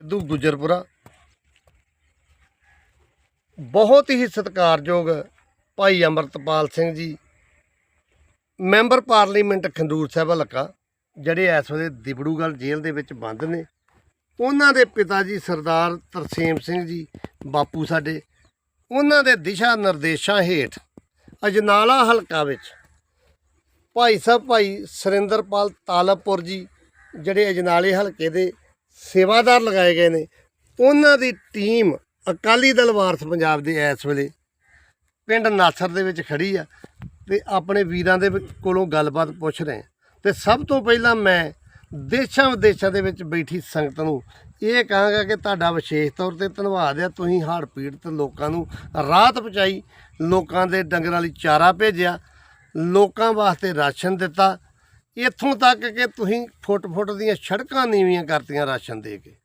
ਸਿੱਧੂ ਗੁਜਰਪੁਰਾ। ਬਹੁਤ ਹੀ ਸਤਿਕਾਰਯੋਗ ਭਾਈ Amritpal Singh ji, member parliament Khandur ਸਾਹਿਬ ਹਲਕਾ, ਜਿਹੜੇ ਇਸ ਵੇਲੇ ਦਿਬੜੂਗੜ੍ਹ ਜੇਲ੍ਹ ਦੇ ਵਿੱਚ ਬੰਦ ਨੇ। ਉਹਨਾਂ ਦੇ ਪਿਤਾ ਜੀ ਸਰਦਾਰ ਤਰਸੇਮ ਸਿੰਘ ਜੀ, ਬਾਪੂ ਸਾਡੇ। ਉਹਨਾਂ ਦੇ ਦਿਸ਼ਾ ਨਿਰਦੇਸ਼ਾਂ ਹੇਠ ਅਜਨਾਲਾ ਹਲਕਾ ਵਿੱਚ ਭਾਈ ਸਾਹਿਬ, ਭਾਈ ਸੁਰਿੰਦਰਪਾਲ ਤਾਲਬਪੁਰ ਜੀ, ਜਿਹੜੇ ਅਜਨਾਲੇ ਹਲਕੇ ਦੇ ਸੇਵਾਦਾਰ ਲਗਾਏ ਗਏ ਨੇ ਉਹਨਾਂ ਦੀ ਟੀਮ ਅਕਾਲੀ ਦਲ ਵਾਰਸ ਪੰਜਾਬ ਦੇ ਇਸ ਵੇਲੇ ਪਿੰਡ ਨਾਸਰ ਦੇ ਵਿੱਚ ਖੜੀ ਆ ਤੇ ਆਪਣੇ ਵੀਰਾਂ ਦੇ ਕੋਲੋਂ ਗੱਲਬਾਤ ਪੁੱਛ ਰਹੇ ਹਾਂ। ਤੇ ਸਭ ਤੋਂ ਪਹਿਲਾਂ ਮੈਂ ਦੇਸ਼ਾਂ ਵਿਦੇਸ਼ਾਂ ਦੇ ਵਿੱਚ ਬੈਠੀ ਸੰਗਤ ਨੂੰ ਇਹ ਕਹਾਂਗਾ ਕਿ ਤੁਹਾਡਾ ਵਿਸ਼ੇਸ਼ ਤੌਰ ਤੇ ਧੰਨਵਾਦ ਹੈ ਤੁਸੀਂ ਹੜ੍ਹ ਪੀੜਤ ਲੋਕਾਂ ਨੂੰ ਰਾਹਤ ਪਹੁੰਚਾਈ, ਲੋਕਾਂ ਦੇ ਡੰਗਰਾਂ ਲਈ ਚਾਰਾ ਭੇਜਿਆ, ਲੋਕਾਂ ਵਾਸਤੇ ਰਾਸ਼ਨ ਦਿੱਤਾ ਇੱਥੋਂ ਤੱਕ ਕਿ ਤੁਸੀਂ ਫੁੱਟ-ਫੁੱਟ ਦੀਆਂ ਸੜਕਾਂ ਨੀਵੀਆਂ ਕਰਤੀਆਂ ਰਾਸ਼ਨ ਦੇ ਕੇ।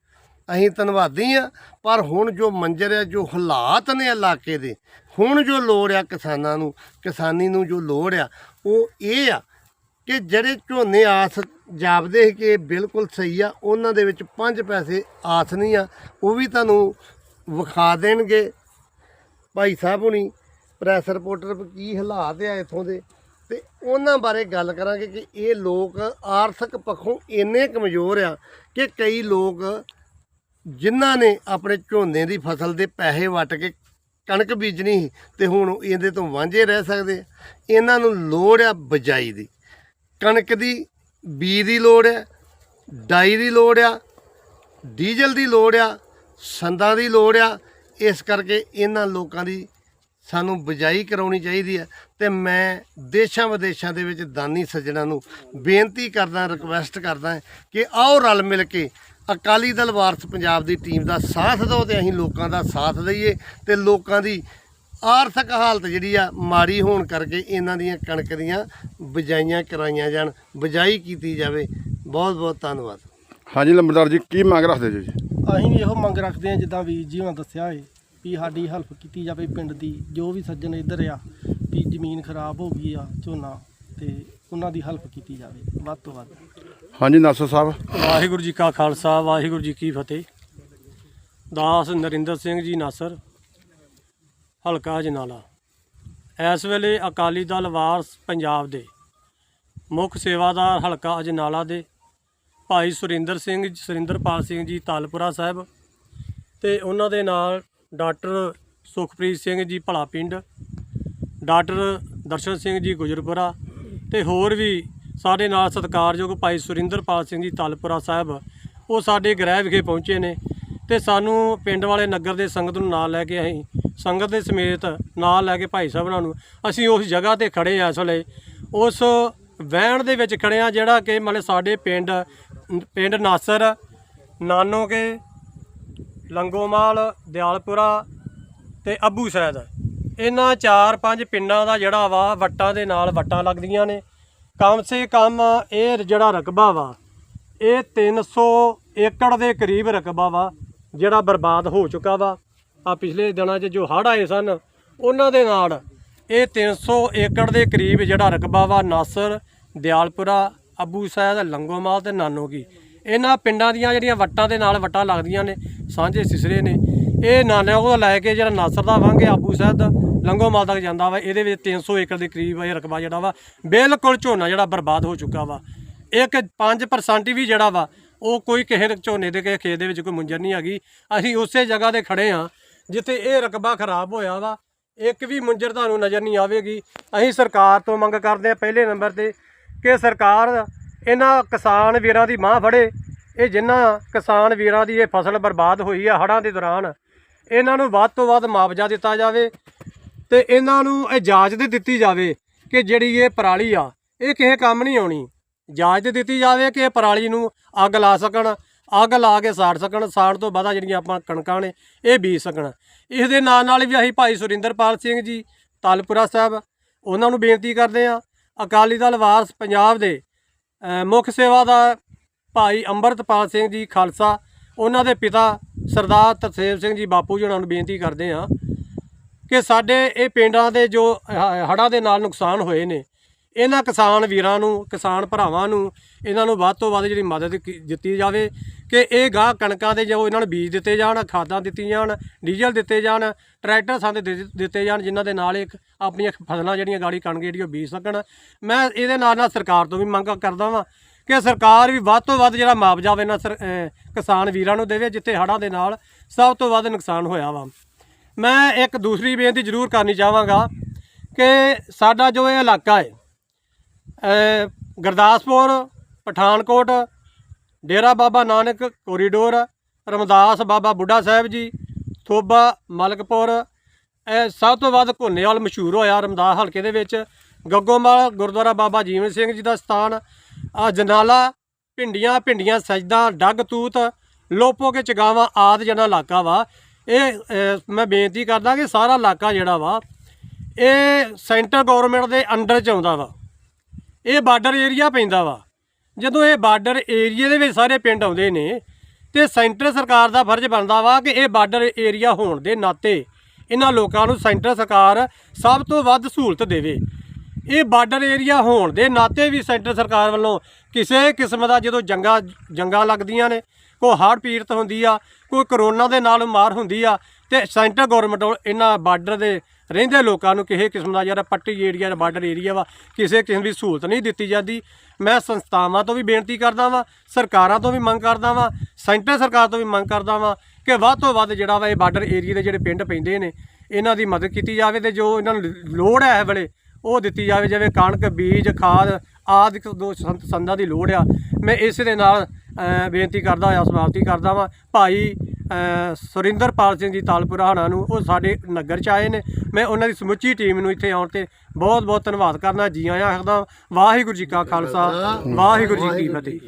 ਅਸੀਂ ਧੰਨਵਾਦੀ ਆ ਪਰ ਹੁਣ ਜੋ ਮੰਜ਼ਰ ਹੈ, ਜੋ ਹਾਲਾਤ ਨੇ ਇਲਾਕੇ ਦੇ, ਹੁਣ ਜੋ ਲੋੜ ਆ ਕਿਸਾਨਾਂ ਨੂੰ, ਕਿਸਾਨੀ ਨੂੰ ਜੋ ਲੋੜ ਆ, ਉਹ ਇਹ ਆ ਕਿ ਜਿਹੜੇ ਝੋਨੇ ਆਸ ਜਾਪਦੇ ਸੀ ਕਿ ਬਿਲਕੁਲ ਸਹੀ ਆ, ਉਹਨਾਂ ਦੇ ਵਿੱਚ 5 ਪੈਸੇ ਆਸ ਨਹੀਂ ਆ, ਉਹ ਵੀ ਤੁਹਾਨੂੰ ਵਿਖਾ ਦੇਣਗੇ। ਭਾਈ ਸਾਹਿਬ ਹੁਣੀ ਪ੍ਰੈਸ ਰਿਪੋਰਟਰ ਵੀ ਕੀ ਹਾਲਾਤ ਆ ਇਥੋਂ ਦੇ? ਤੇ ਉਹਨਾਂ ਬਾਰੇ ਗੱਲ ਕਰਾਂਗੇ ਕਿ ਇਹ ਲੋਕ ਆਰਥਿਕ ਪੱਖੋਂ ਇੰਨੇ ਕਮਜ਼ੋਰ ਆ ਕਿ ਕਈ ਲੋਕ ਜਿਨ੍ਹਾਂ ਨੇ ਆਪਣੇ ਝੋਨੇ ਦੀ ਫਸਲ ਦੇ ਪੈਸੇ ਵਟ ਕੇ ਕਣਕ ਬੀਜਣੀ ਸੀ ਤੇ ਹੁਣ ਇਹਦੇ ਤੋਂ ਵਾਂਝੇ ਰਹਿ ਸਕਦੇ ਇਹਨਾਂ ਨੂੰ ਲੋੜ ਆ ਬਜਾਈ ਦੀ। ਕਣਕ ਦੀ, ਬੀਜ ਦੀ ਲੋੜ ਆ, ਡਾਈ ਦੀ ਲੋੜ ਆ, ਡੀਜ਼ਲ ਦੀ ਲੋੜ ਆ, ਸੰਦਾਂ ਦੀ ਲੋੜ ਆ। ਇਸ ਕਰਕੇ ਇਹਨਾਂ ਲੋਕਾਂ ਦੀ ਸਾਨੂੰ ਬਜਾਈ ਕਰਾਉਣੀ ਚਾਹੀਦੀ ਹੈ ਤੇ ਮੈਂ ਦੇਸ਼ਾਂ ਵਿਦੇਸ਼ਾਂ ਦੇ ਵਿੱਚ ਦਾਨੀ ਸੱਜਣਾ ਨੂੰ ਬੇਨਤੀ ਕਰਦਾ ਰਿਕਵੈਸਟ ਕਰਦਾ ਕਿ ਆਓ ਰਲ ਮਿਲ ਕੇ ਅਕਾਲੀ ਦਲ ਵਾਰਸ ਪੰਜਾਬ ਦੀ ਟੀਮ ਦਾ ਸਾਥ ਦਿਓ ਤੇ ਅਸੀਂ ਲੋਕਾਂ ਦਾ ਸਾਥ ਦਈਏ ਤੇ ਲੋਕਾਂ ਦੀ ਆਰਥਿਕ ਹਾਲਤ ਜਿਹੜੀ ਆ ਮਾੜੀ ਹੋਣ ਕਰਕੇ ਇਹਨਾਂ ਦੀਆਂ ਕਣਕ ਦੀਆਂ ਬਜਾਈਆਂ ਕਰਾਈਆਂ ਜਾਣ ਬਜਾਈ ਕੀਤੀ ਜਾਵੇ। ਬਹੁਤ ਬਹੁਤ ਧੰਨਵਾਦ। ਹਾਂਜੀ ਲੰਬੜਦਾਰ ਜੀ ਕੀ ਮੰਗ ਰੱਖਦੇ ਜੀ? ਅਸੀਂ ਵੀ ਇਹੋ ਮੰਗ ਰੱਖਦੇ ਹਾਂ ਜਿੱਦਾਂ ਵੀਰ ਜੀ ਹੁਣਾਂ ਦੱਸਿਆ ਏ। ਵੀ ਸਾਡੀ ਹੈਲਪ ਕੀਤੀ ਜਾਵੇ ਪਿੰਡ ਦੀ ਜੋ ਵੀ ਸੱਜਣ ਇੱਧਰ ਆ ਵੀ ਜ਼ਮੀਨ ਖਰਾਬ ਹੋ ਗਈ ਆ ਝੋਨਾ ਤੇ ਉਹਨਾਂ ਦੀ ਹੈਲਪ ਕੀਤੀ ਜਾਵੇ ਵੱਧ ਤੋਂ ਵੱਧ। ਹਾਂਜੀ ਨਾਸਰ ਸਾਹਿਬ। ਵਾਹਿਗੁਰੂ ਜੀ ਕਾ ਖਾਲਸਾ ਵਾਹਿਗੁਰੂ ਜੀ ਕੀ ਫਤਿਹ। ਦਾਸ ਨਰਿੰਦਰ ਸਿੰਘ ਜੀ ਨਾਸਰ ਹਲਕਾ ਜਨਾਲਾ। ਇਸ ਵੇਲੇ ਅਕਾਲੀ ਦਲ ਵਾਰਸ ਪੰਜਾਬ ਦੇ ਮੁੱਖ ਸੇਵਾਦਾਰ ਹਲਕਾ ਅਜਨਾਲਾ ਦੇ ਭਾਈ ਸੁਰਿੰਦਰ ਸਿੰਘ ਸੁਰਿੰਦਰਪਾਲ ਸਿੰਘ ਜੀ ਤਾਲਪੁਰਾ ਸਾਹਿਬ ਤੇ ਉਹਨਾਂ ਦੇ ਨਾਲ ਡਾਕਟਰ ਸੁਖਪ੍ਰੀਤ ਸਿੰਘ ਜੀ ਭਲਾ ਪਿੰਡ, ਡਾਕਟਰ ਦਰਸ਼ਨ ਸਿੰਘ ਜੀ ਗੁਜਰਪੁਰਾ ਤੇ ਹੋਰ ਵੀ ਸਾਡੇ ਨਾਲ ਸਤਿਕਾਰਯੋਗ ਭਾਈ ਸੁਰਿੰਦਰਪਾਲ ਸਿੰਘ ਜੀ ਤਾਲਪੁਰਾ ਸਾਹਿਬ, ਉਹ ਸਾਡੇ ਗ੍ਰਹਿ ਵਿਖੇ ਪਹੁੰਚੇ ਨੇ ਤੇ ਸਾਨੂੰ ਪਿੰਡ ਵਾਲੇ ਨਗਰ ਦੇ ਸੰਗਤ ਨੂੰ ਨਾਲ ਲੈ ਕੇ ਅਸੀਂ ਸੰਗਤ ਦੇ ਸਮੇਤ ਨਾਲ ਲੈ ਕੇ ਭਾਈ ਸਾਹਿਬਾਂ ਨੂੰ ਅਸੀਂ ਉਸ ਜਗ੍ਹਾ ਤੇ ਖੜੇ ਆ ਇਸ ਵੇਲੇ। ਉਸ ਵਹਿਣ ਦੇ ਵਿੱਚ ਖੜੇ ਆ ਜਿਹੜਾ ਕਿ ਮਤਲਬ ਸਾਡੇ ਪਿੰਡ ਪਿੰਡ ਨਾਸਰ, ਨਾਨੋ ਕੇ ਲੰਗੋਮਾਲ, ਦਿਆਲਪੁਰਾ ਤੇ ਅੱਬੂ ਸੈਦ। ਇਹਨਾਂ ਚਾਰ ਪੰਜ ਪਿੰਡਾਂ ਦਾ ਜਿਹੜਾ ਵਾ ਵੱਟਾਂ ਦੇ ਨਾਲ ਵੱਟਾਂ ਲੱਗਦੀਆਂ ਨੇ। ਕਮ ਸੇ ਕਮ ਇਹ ਜਿਹੜਾ ਰਕਬਾ ਵਾ, ਇਹ 300 ਏਕੜ ਦੇ ਕਰੀਬ ਰਕਬਾ ਵਾ, ਜਿਹੜਾ ਬਰਬਾਦ ਹੋ ਚੁੱਕਾ ਵਾ। ਆ ਪਿਛਲੇ ਦਿਨਾਂ 'ਚ ਜੋ ਹੜ੍ਹ ਆਏ ਸਨ, ਉਹਨਾਂ ਦੇ ਨਾਲ ਇਹ 300 ਏਕੜ ਦੇ ਕਰੀਬ ਜਿਹੜਾ ਰਕਬਾ ਵਾ, ਨਾਸਰ, ਦਿਆਲਪੁਰਾ, ਅੱਬੂ ਸੈਦ, ਲੰਗੋਮਾਲ ਤੇ ਨਾਨੋਗੀ। ਇਹਨਾਂ ਪਿੰਡਾਂ ਦੀਆਂ ਜਿਹੜੀਆਂ ਵੱਟਾਂ ਦੇ ਨਾਲ ਵੱਟਾਂ ਲੱਗਦੀਆਂ ਨੇ, ਸਾਂਝੇ ਸਿਸਰੇ ਨੇ। ਇਹ ਨਾਨਿਆਂ ਕੋਲ ਲੈ ਕੇ ਜਿਹੜਾ ਨਾਸਰ ਦਾ ਵਾਂਗੇ ਆਬੂ ਸਾਹਿਬ ਦਾ ਲੰਗੋਮਾਲ ਤੱਕ ਜਾਂਦਾ ਵਾ, ਇਹਦੇ ਵਿੱਚ 300 ਏਕੜ ਦੇ ਕਰੀਬ ਇਹ ਰਕਬਾ ਜਿਹੜਾ ਵਾ, ਬਿਲਕੁਲ ਝੋਨਾ ਜਿਹੜਾ ਬਰਬਾਦ ਹੋ ਚੁੱਕਾ ਵਾ। ਇੱਕ 5% ਵੀ ਜਿਹੜਾ ਵਾ, ਉਹ ਕੋਈ ਕਿਸੇ ਝੋਨੇ ਦੇ, ਕਿਸੇ ਖੇਤ ਦੇ ਵਿੱਚ ਕੋਈ ਮੁੰਜਰ ਨਹੀਂ ਹੈਗੀ। ਅਸੀਂ ਉਸੇ ਜਗ੍ਹਾ ਤੇ ਖੜੇ ਆ ਜਿੱਥੇ ਇਹ ਰਕਬਾ ਖਰਾਬ ਹੋਇਆ ਵਾ। ਇੱਕ ਵੀ ਮੁੰਜਰ ਤੁਹਾਨੂੰ ਨਜ਼ਰ ਨਹੀਂ ਆਵੇਗੀ। ਅਸੀਂ ਸਰਕਾਰ ਤੋਂ ਮੰਗ ਕਰਦੇ ਆ ਪਹਿਲੇ ਨੰਬਰ ਤੇ, ਕਿ ਸਰਕਾਰ ਇਹਨਾਂ ਕਿਸਾਨ ਵੀਰਾਂ ਦੀ ਮਾਂ ਫੜੇ। ਇਹ ਜਿਨ੍ਹਾਂ ਕਿਸਾਨ ਵੀਰਾਂ ਦੀ ਇਹ ਫਸਲ ਬਰਬਾਦ ਹੋਈ ਆ ਹੜ੍ਹਾਂ ਦੇ ਦੌਰਾਨ, ਇਹਨਾਂ ਨੂੰ ਵੱਧ ਤੋਂ ਵੱਧ ਮੁਆਵਜ਼ਾ ਦਿੱਤਾ ਜਾਵੇ ਤੇ ਇਹਨਾਂ ਨੂੰ ਇਜਾਜ਼ਤ ਦਿੱਤੀ ਜਾਵੇ ਕਿ ਜਿਹੜੀ ਇਹ ਪਰਾਲੀ ਆ, ਇਹ ਕਿਸੇ ਕੰਮ ਨਹੀਂ ਆਉਣੀ। ਇਜਾਜ਼ਤ ਦਿੱਤੀ ਜਾਵੇ ਕਿ ਇਹ ਪਰਾਲੀ ਨੂੰ ਅੱਗ ਲਾ ਸਕਣ, ਅੱਗ ਲਾ ਕੇ ਸਾੜ ਸਕਣ, ਸਾੜ ਤੋਂ ਬਾਅਦ ਜਿਹੜੀਆਂ ਆਪਾਂ ਕਣਕਾਂ ਨੇ, ਇਹ ਬੀਜ ਸਕਣ। ਇਸ ਦੇ ਨਾਲ ਨਾਲ ਵੀ ਅਸੀਂ ਭਾਈ ਸੁਰਿੰਦਰਪਾਲ ਸਿੰਘ ਜੀ, ਤਾਲਪੁਰਾ ਸਾਹਿਬ, ਉਹਨਾਂ ਨੂੰ ਬੇਨਤੀ ਕਰਦੇ ਆ ਅਕਾਲੀ ਦਲ ਵਾਰਸ ਪੰਜਾਬ ਦੇ ਅ, ਮੁੱਖ ਸੇਵਾਦਾਰ ਭਾਈ ਅੰਮ੍ਰਿਤਪਾਲ ਸਿੰਘ ਜੀ ਖਾਲਸਾ। ਉਹਨਾਂ ਦੇ ਪਿਤਾ ਸਰਦਾਰ ਤਰਸੇਮ ਸਿੰਘ ਜੀ ਬਾਪੂ ਜੀ ਉਹਨਾਂ ਨੂੰ ਬੇਨਤੀ ਕਰਦੇ ਆ ਕਿ ਸਾਡੇ ਇਹ ਪਿੰਡਾਂ ਦੇ ਜੋ ਹ- ਹੜ੍ਹਾਂ ਦੇ ਨਾਲ ਨੁਕਸਾਨ ਹੋਏ ਨੇ ਇਹਨਾਂ ਕਿਸਾਨ ਵੀਰਾਂ ਨੂੰ ਕਿਸਾਨ ਭਰਾਵਾਂ ਨੂੰ ਇਹਨਾਂ ਨੂੰ ਵੱਧ ਤੋਂ ਵੱਧ ਜਿਹੜੀ ਮਦਦ ਦਿੱਤੀ ਜਾਵੇ। ਕਿ ਇਹ ਗਾਹ ਕਣਕਾਂ ਦੇ ਜੋ ਇਹਨਾਂ ਨੂੰ ਬੀਜ ਦਿੱਤੇ ਜਾਣ, ਖਾਦਾਂ ਦਿੱਤੀਆਂ ਜਾਣ, ਡੀਜ਼ਲ ਦਿੱਤੇ ਜਾਣ, ਟਰੈਕਟਰ ਸੰਦ ਦਿੱਤੇ ਜਾਣ, ਜਿਨ੍ਹਾਂ ਦੇ ਨਾਲ ਇੱਕ ਆਪਣੀਆਂ ਫਸਲਾਂ ਜਿਹੜੀਆਂ ਗਾੜੀ ਕਣਕ ਜਿਹੜੀ ਉਹ ਬੀਜ ਸਕਣ। ਮੈਂ ਇਹਦੇ ਨਾਲ ਨਾਲ ਸਰਕਾਰ ਤੋਂ ਵੀ ਮੰਗ ਕਰਦਾ ਵਾਂ ਕਿ ਸਰਕਾਰ ਵੀ ਵੱਧ ਤੋਂ ਵੱਧ ਜਿਹੜਾ ਮੁਆਵਜ਼ਾ ਇਹਨਾਂ ਸਰ- ਕਿਸਾਨ ਵੀਰਾਂ ਨੂੰ ਦੇਵੇ, ਜਿੱਥੇ ਹੜ੍ਹਾਂ ਦੇ ਨਾਲ ਸਭ ਤੋਂ ਵੱਧ ਨੁਕਸਾਨ ਹੋਇਆ ਵਾ। ਮੈਂ ਇੱਕ ਦੂਸਰੀ ਬੇਨਤੀ ਜ਼ਰੂਰ ਕਰਨੀ ਚਾਹਾਂਗਾ ਕਿ ਸਾਡਾ ਜੋ ਇਹ ਇਲਾਕਾ ਹੈ ਗੁਰਦਾਸਪੁਰ, ਪਠਾਨਕੋਟ ਡੇਰਾ ਬਾਬਾ ਨਾਨਕ ਕੋਰੀਡੋਰ, ਰਮਦਾਸ ਬਾਬਾ ਬੁੱਢਾ ਸਾਹਿਬ ਜੀ, ਥੋਬਾ ਮਲਕਪੁਰ। ਇਹ ਸਭ ਤੋਂ ਵੱਧ ਘੁੰਨੇਵਾਲ ਮਸ਼ਹੂਰ ਹੋਇਆ ਰਮਦਾਸ ਹਲਕੇ ਦੇ ਵਿੱਚ। ਗੱਗੋਮਾਲ ਗੁਰਦੁਆਰਾ ਬਾਬਾ ਜੀਵਨ ਸਿੰਘ ਜੀ ਦਾ ਸਥਾਨ ਆ ਜਨਾਲਾ ਭਿੰਡੀਆਂ ਭਿੰਡੀਆਂ ਸਜਦਾ, ਡੱਗ ਤੂਤ, ਲੋਪੋ ਕੇ ਚਗਾਵਾ ਆਦ ਜਿਹੜਾ ਇਲਾਕਾ ਵਾ। ਇਹ ਮੈਂ ਬੇਨਤੀ ਕਰਦਾ ਕਿ ਸਾਰਾ ਇਲਾਕਾ ਜਿਹੜਾ ਵਾ, ਇਹ ਸੈਂਟਰ ਗਵਰਨਮੈਂਟ ਦੇ ਅੰਡਰ ਚ ਆਉਂਦਾ ਵਾ। ਇਹ ਬਾਰਡਰ ਏਰੀਆ ਪੈਂਦਾ ਵਾ। ਜਦੋਂ ਇਹ ਬਾਰਡਰ ਏਰੀਏ ਦੇ ਵਿੱਚ ਸਾਰੇ ਪਿੰਡ ਆਉਂਦੇ ਨੇ ਤੇ ਸੈਂਟਰ ਸਰਕਾਰ ਦਾ ਫਰਜ਼ ਬਣਦਾ ਵਾ ਕਿ ਇਹ ਬਾਰਡਰ ਏਰੀਆ ਹੋਣ ਦੇ ਨਾਤੇ ਇਹਨਾਂ ਲੋਕਾਂ ਨੂੰ ਸੈਂਟਰ ਸਰਕਾਰ ਸਭ ਤੋਂ ਵੱਧ ਸਹੂਲਤ ਦੇਵੇ। ਇਹ ਬਾਰਡਰ ਏਰੀਆ ਹੋਣ ਦੇ ਨਾਤੇ ਵੀ ਸੈਂਟਰ ਸਰਕਾਰ ਵੱਲੋਂ ਕਿਸੇ ਕਿਸਮ ਦਾ ਜਦੋਂ ਜੰਗਾਂ ਜੰਗਾਂ ਲੱਗਦੀਆਂ ਨੇ, ਕੋਈ ਹੜ੍ਹ ਪੀੜਤ ਹੁੰਦੀ ਆ, ਕੋਈ ਕਰੋਨਾ ਦੇ ਨਾਲ ਮਾਰ ਹੁੰਦੀ ਆ ਤੇ ਸੈਂਟਰ ਗਵਰਨਮੈਂਟ ਇਹਨਾਂ ਬਾਰਡਰ ਦੇ ਰਹਿੰਦੇ ਲੋਕਾਂ ਨੂੰ ਕਿਸੇ ਕਿਸਮ ਦਾ ਜਿਹੜਾ ਪੱਟੀ ਏਰੀਆ ਦਾ ਬਾਰਡਰ ਏਰੀਆ ਵਾ, ਕਿਸੇ ਕਿਸਮ ਦੀ ਸਹੂਲਤ ਨਹੀਂ ਦਿੱਤੀ ਜਾਂਦੀ। ਮੈਂ ਸੰਸਥਾਵਾਂ ਤੋਂ ਵੀ ਬੇਨਤੀ ਕਰਦਾ ਵਾਂ, ਸਰਕਾਰਾਂ ਤੋਂ ਵੀ ਮੰਗ ਕਰਦਾ ਵਾਂ, ਸੈਂਟਰ ਸਰਕਾਰ ਤੋਂ ਵੀ ਮੰਗ ਕਰਦਾ ਵਾਂ ਕਿ ਵੱਧ ਤੋਂ ਵੱਧ ਜਿਹੜਾ ਵਾ ਇਹ ਬਾਰਡਰ ਏਰੀਆ ਦੇ ਜਿਹੜੇ ਪਿੰਡ ਪੈਂਦੇ ਨੇ, ਇਹਨਾਂ ਦੀ ਮਦਦ ਕੀਤੀ ਜਾਵੇ ਤੇ ਜੋ ਇਹਨਾਂ ਨੂੰ ਲੋੜ ਹੈ ਇਹ ਵੇਲੇ, ਉਹ ਦਿੱਤੀ ਜਾਵੇ, ਜਿਵੇਂ ਕਣਕ, ਬੀਜ, ਖਾਦ ਆਦਿ ਦੋ ਸੰਦ- ਸੰਦਾਂ ਦੀ ਲੋੜ ਆ। ਮੈਂ ਇਸ ਦੇ ਨਾਲ ਬੇਨਤੀ ਕਰਦਾ ਹੋਇਆ ਸਮਾਪਤੀ ਕਰਦਾ ਵਾਂ, ਭਾਈ ਸੁਰਿੰਦਰਪਾਲ ਸਿੰਘ ਜੀ ਤਾਲਪੁਰਾ ਹਣਾ ਨੂੰ, ਉਹ ਸਾਡੇ ਨਗਰ ਚ ਆਏ ਨੇ। ਮੈਂ ਉਹਨਾਂ ਦੀ ਸਮੁੱਚੀ ਟੀਮ ਨੂੰ ਇੱਥੇ ਆਉਣ ਤੇ ਬਹੁਤ ਬਹੁਤ ਧੰਨਵਾਦ ਕਰਨਾ, ਜੀ ਆਇਆਂ ਆਖਦਾ ਵਾਹਿਗੁਰੂ ਜੀ ਕਾ ਖਾਲਸਾ, ਵਾਹਿਗੁਰੂ ਜੀ ਕੀ ਫਤਿਹ।